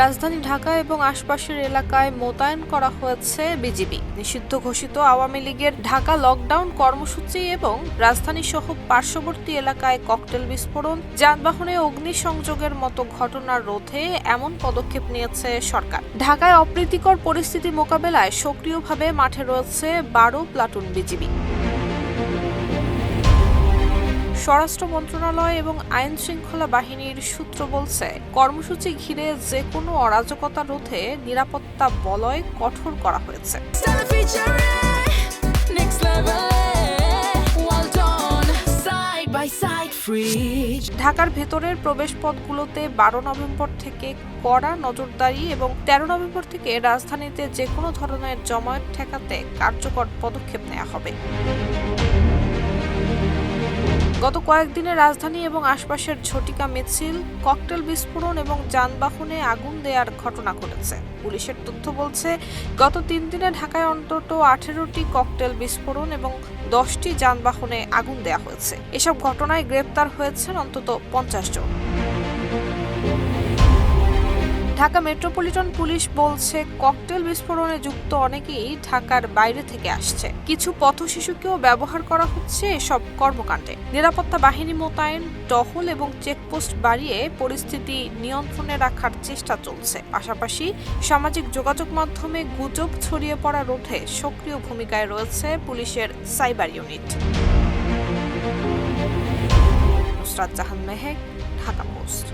রাজধানী ঢাকা এবং আশপাশের এলাকায় মোতায়েন করা হয়েছে বিজিবি। নিষিদ্ধ ঘোষিত আওয়ামী লীগের ঢাকা লকডাউন কর্মসূচি এবং রাজধানী সহ পার্শ্ববর্তী এলাকায় ককটেল বিস্ফোরণ, যানবাহনে অগ্নিসংযোগের মতো ঘটনা রোধে এমন পদক্ষেপ নিয়েছে সরকার। ঢাকায় অপ্রীতিকর পরিস্থিতি মোকাবেলায় সক্রিয়ভাবে মাঠে রয়েছে বারো প্লাটুন বিজিবি। স্বরাষ্ট্র মন্ত্রণালয় এবং আইন শৃঙ্খলা বাহিনীর সূত্র বলছে কর্মসূচি ঘিরে যে কোনো অরাজকতা রোধে নিরাপত্তা বলয় কঠোর করা হয়েছে. ঢাকার ভেতরের প্রবেশপথগুলোতে বারো নভেম্বর থেকে কড়া নজরদারি এবং তেরো নভেম্বর থেকে রাজধানীতে যে কোনো ধরনের জমায়েত ঠেকাতে কার্যকর পদক্ষেপ নেওয়া হবে গত কয়েকদিনে রাজধানী এবং আশপাশের ঝটিকা মিছিল, ককটেল বিস্ফোরণ এবং যানবাহনে আগুন দেওয়ার ঘটনা ঘটেছে। পুলিশের তথ্য বলছে, গত তিন দিনে ঢাকায় অন্তত আঠেরোটি ককটেল বিস্ফোরণ এবং দশটি যানবাহনে আগুন দেওয়া হয়েছে। এসব ঘটনায় গ্রেপ্তার হয়েছেন অন্তত পঞ্চাশ জন। ঢাকা মেট্রোপলিটন পুলিশ বলছে, ককটেল বিস্ফোরণে যুক্ত অনেকেই ঢাকার বাইরে থেকে আসছে। কিছু পথ শিশুকেও ব্যবহার করা হচ্ছে এসব কর্মকাণ্ডে। নিরাপত্তা বাহিনী মোতায়েন, টহল এবং চেকপোস্ট বাড়িয়ে পরিস্থিতি নিয়ন্ত্রণে রাখার চেষ্টা চলছে। পাশাপাশি সামাজিক যোগাযোগ মাধ্যমে গুজব ছড়িয়ে পড়া রোধে সক্রিয় ভূমিকায় রয়েছে পুলিশের cyber unit. Nusrat Jahan Mehek, Dhaka post.